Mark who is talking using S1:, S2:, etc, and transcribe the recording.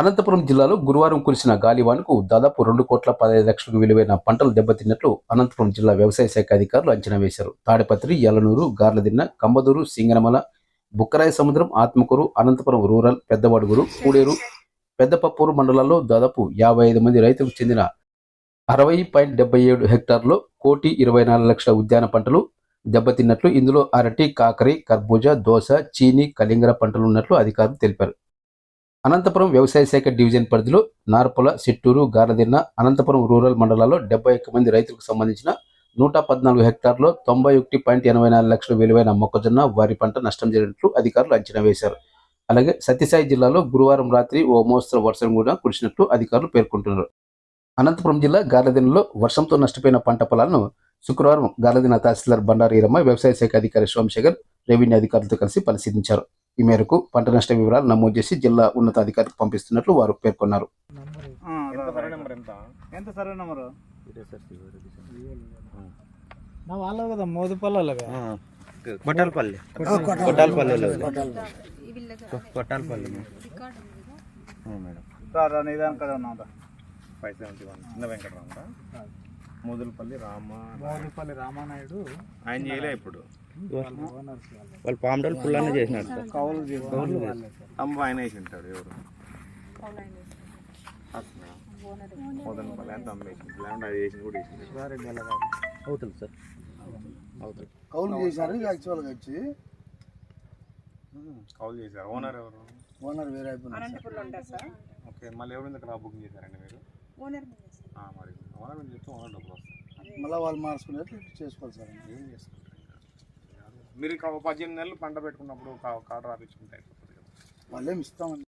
S1: అనంతపురం జిల్లాలో గురువారం కురిసిన గాలివానకు దాదాపు రెండు కోట్ల పదహైదు లక్షలకు విలువైన పంటలు దెబ్బతిన్నట్లు అనంతపురం జిల్లా వ్యవసాయ శాఖ అధికారులు అంచనా వేశారు. తాడిపత్రి యలనూరు గార్లదిన్న కంబదూరు సింగనమల బుక్కరాయ సముద్రం ఆత్మకూరు అనంతపురం రూరల్ పెద్దవడుగురు కూడేరు పెద్దపప్పూరు మండలాల్లో దాదాపు యాభై ఐదు మంది రైతులకు చెందిన అరవై పాయింట్ డెబ్బై ఏడు హెక్టార్లో కోటి ఇరవై నాలుగు లక్షల ఉద్యాన పంటలు దెబ్బతిన్నట్లు ఇందులో అరటి కాకరి కర్బూజా దోస చీని కలింగర పంటలు ఉన్నట్లు అధికారులు తెలిపారు. అనంతపురం వ్యవసాయ శాఖ డివిజన్ పరిధిలో నార్పల సిట్టూరు గారదిన్న అనంతపురం రూరల్ మండలాల్లో డెబ్బై ఒక్క మంది రైతులకు సంబంధించిన నూట పద్నాలుగు హెక్టార్లో తొంభై ఒకటి పాయింట్ ఎనభై నాలుగు లక్షల విలువైన మొక్కజొన్న వరి పంట నష్టం జరిగినట్లు అధికారులు అంచనా వేశారు. అలాగే సత్యసాయి జిల్లాలో గురువారం రాత్రి ఓ మోస్తరు వర్షం కూడా కురిసినట్లు అధికారులు పేర్కొంటున్నారు. అనంతపురం జిల్లా గార్లదినలో వర్షంతో నష్టపోయిన పంట పొలాలను శుక్రవారం గార్లదిన తహసీల్దార్ బండారు ఈరమ్మ వ్యవసాయ శాఖ అధికారి సోమశేఖర్ రెవెన్యూ అధికారులతో కలిసి పరిశీలించారు. ఈ మేరకు పంట నష్ట వివరాలు నమోదు చేసి జిల్లా ఉన్నతాధికారికి పంపిస్తున్నట్లు వారు పేర్కొన్నారు.
S2: కొట్టాలపల్లి. కొట్టాలపల్లిలో కొట్టాలపల్లి. మేడం.
S3: రారా నిదానం కదా ఉన్నాం
S2: ఫైవ్ సెవెంటీ వన్. చిన్న వెంకటరామరా ముదులపల్లి రామ
S3: రామానాయుడు
S2: ఆయన చేయలే ఇప్పుడు.
S4: వాళ్ళు పామడోలు పుల్లానే చేసినారు సార్.
S3: కౌలు సార్.
S2: అమ్మ ఆయన వేసి ఉంటాడు ఎవరు మొదలపల్లి అంత అమ్మేసి లేకుంటే అది వేసి కూడా
S3: కాదు.
S4: అవుతుంది సార్. అవుతుంది.
S5: కౌలు చేశారు యాక్చువల్గా వచ్చి.
S2: కౌలు చేశారు. ఓనర్ ఎవరు?
S5: ఓనర్ వేరే అయిపోయింది
S2: ఓకే మళ్ళీ ఎవరు ఇందుకు బుకింగ్ చేశారండి మీరు? ఆ, మరి. చెప్తే ఓనర్ డబ్బులు వస్తాయి.
S5: మళ్ళీ వాళ్ళు మార్చుకునేట్లు చేసుకోవాలి సార్
S2: ఏం ఇంకా? మీరు పద్దెనిమిది నెలలు పంట పెట్టుకున్నప్పుడు కార్డు రాపించుకుంటే అయిపోతుంది కదా.
S5: వాళ్ళేం ఇస్తామని